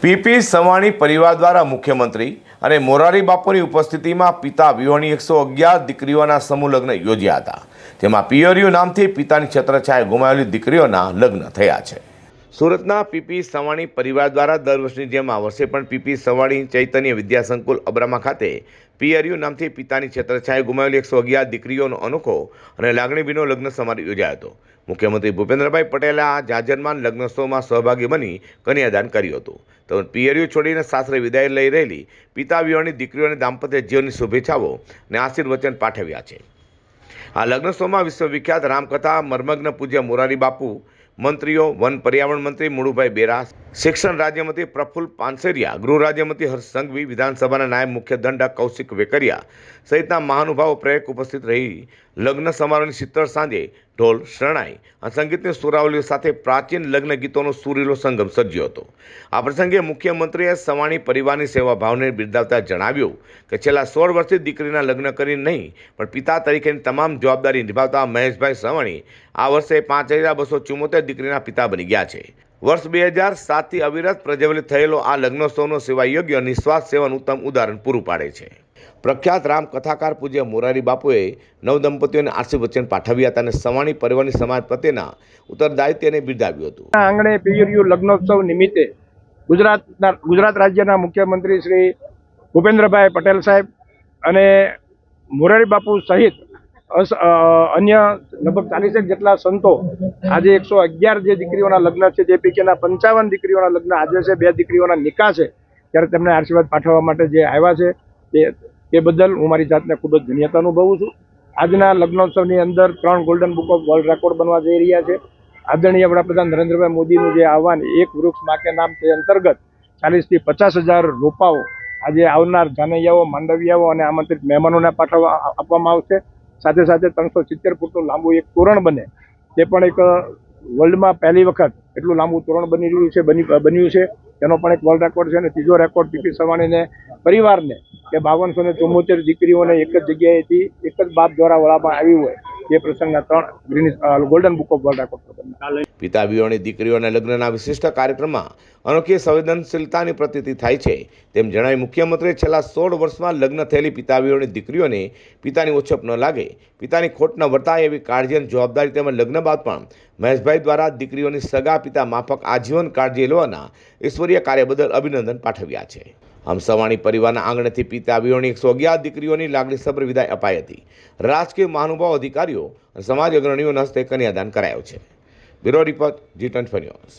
PP Savani પરિવાર દ્વારા મુખ્યમંત્રી અને મોરારી બાપુની ઉપસ્થિતિમાં પિતા વિહોણી એકસો અગિયાર દીકરીઓના સમૂહ લગ્ન યોજ્યા હતા. તેમાં પિયરિયું નામથી પિતાની છત્રછાયા ગુમાવેલી દીકરીઓના લગ્ન થયા છે. સુરતના પીપી સવાણી પરિવાર દ્વારા દર વર્ષની જેમ આ વર્ષે પણ પીપી સવાણી, ચૈતન્ય વિદ્યાસંકુલ અબ્રામા ખાતે પીઆરયુ નામથી પિતાની છેતરછાએ ગુમાવેલી એકસો અગિયાર દીકરીઓનો અનોખો અને લાગણીભીનો લગ્ન સમારોહ યોજાયો હતો. મુખ્યમંત્રી ભૂપેન્દ્રભાઈ પટેલે આ જાજરમાન લગ્નોત્સવમાં સહભાગી બની કન્યાદાન કર્યું હતું. તો પિયરિયું છોડીને સાસરે વિદાય લઈ રહેલી પિતા વિહોણી દીકરીઓને દાંપત્ય જીવનની શુભેચ્છાઓ અને આશીર્વચન પાઠવ્યા છે. આ લગ્નોત્સવમાં વિશ્વવિખ્યાત રામકથા, મર્મગ્ન પૂજ્ય મોરારી બાપુ મંત્રીઓ, વન પર્યાવરણ મંત્રી મુળુભાઈ બેરા, શિક્ષણ રાજ્યમંત્રી પ્રફુલ્લ પાનસેરિયા, ગૃહ રાજ્યમંત્રી હર્ષ સંઘવી, વિધાનસભાના નાયબ મુખ્ય દંડક કૌશિક વેકરિયા સહિતના મહાનુભાવો પ્રેરક ઉપસ્થિત રહી લગ્ન સમારોહની શીતળ સાંજે ઢોલ શરણાઈ અને સંગીતની સુરાવલીઓ સાથે પ્રાચીન લગ્ન ગીતોનો સુરીલો સંગમ સર્જ્યો હતો. આ પ્રસંગે મુખ્યમંત્રીએ સવાણી પરિવારની સેવા ભાવને બિરદાવતા જણાવ્યું કે છેલ્લા સોળ વર્ષથી દીકરીના લગ્ન કરી નહીં, પણ પિતા તરીકેની તમામ જવાબદારી નિભાવતા મહેશભાઈ સવાણી આ વર્ષે પાંચ હજાર બસો ચુમ્મોતેર દીકરીના પિતા બની ગયા છે. વર્ષ બે હજાર સાતથી અવિરત પ્રજ્વલિત થયેલો આ લગ્નોત્સવનો સેવા યોગ્ય નિસ્વાર્થ સેવાનું ઉત્તમ ઉદાહરણ પૂરું પાડે છે. પ્રખ્યાત રામ કથાકાર પૂજ્ય મોરારી બાપુએ નવ દંપતીઓને આશીર્વચન પાઠવ્યા હતા અને સવાણી પરિવારની સમાજ પ્રત્યેના ઉત્તરદાયિત્વને બિરદાવ્યું હતું. આંગણે પીયુર્યુ લગ્નોત્સવ નિમિત્તે ગુજરાતના ગુજરાત રાજ્યના મુખ્યમંત્રી શ્રી ભૂપેન્દ્રભાઈ પટેલ સાહેબ અને મોરારી બાપુ સહિત અન્ય લગભગ ચાલીસેક જેટલા સંતો આજે એકસો અગિયાર જે દીકરીઓના લગ્ન છે, જે પૈકીના પંચાવન દીકરીઓના લગ્ન આજે છે, બે દીકરીઓના નિકાહ છે, ત્યારે તેમને આશીર્વાદ પાઠવવા માટે જે આવ્યા છે. તે તે બદલ હું મારી જાતને ખૂબ જ ધન્યતા અનુભવું છું. આજના લગ્નોત્સવની અંદર ત્રણ golden book of world record બનવા જઈ રહ્યા છે. આદરણીય વડાપ્રધાન નરેન્દ્રભાઈ મોદીનું જે આહવાન, એક વૃક્ષ માકે નામ તે અંતર્ગત ચાલીસથી પચાસ હજાર રોપાઓ આજે આવનાર જાનૈયાઓ, માંડવિયાઓ અને આમંત્રિત મહેમાનોને પાઠવવા આપવામાં આવશે. સાથે સાથે ત્રણસો સિત્તેર ફૂટનું લાંબુ એક તોરણ બને. તે પણ એક વર્લ્ડમાં પહેલી વખત એટલું લાંબુ તોરણ બની રહ્યું છે, બની બન્યું છે. તેનો પણ એક વર્લ્ડ રેકોર્ડ છે અને ત્રીજો રેકોર્ડ પીપી સવાણીને પરિવારને કે બાવનસો ને ચુમ્મોતેર દીકરીઓને એક જ જગ્યાએથી એક જ બાપ દ્વારા વળામાં આવી હોય તે પ્રસંગના ત્રણ green golden book of world record પિતા વિહોણી દીકરીઓના લગ્નના વિશિષ્ટ કાર્યક્રમમાં અનોખી સંવેદનશીલતાની પ્રતીતિ થાય છે. તેમ જણાવી મુખ્યમંત્રીએ છેલ્લા સોળ વર્ષમાં લગ્ન થયેલી પિતાવીઓની દીકરીઓને પિતાની ઓછપ ન લાગે, પિતાની ખોટ ન વર્તાય એવી કાળજી અને જવાબદારી તેમજ લગ્ન બાદ પણ મહેશભાઈ દ્વારા દીકરીઓની સગા પિતા માફક આજીવન કાળજી લેવાના ઈશ્વરીય કાર્ય બદલ અભિનંદન પાઠવ્યા છે. આમ સવાણી પરિવારના આંગણેથી પિતા વિહોણી એકસો અગિયાર દીકરીઓની લાગણીસભર વિદાય અપાઈ હતી. રાજકીય મહાનુભાવ અધિકારીઓ અને સમાજ અગ્રણીઓના હસ્તે કન્યાદાન કરાયું છે. Bureau report G twenty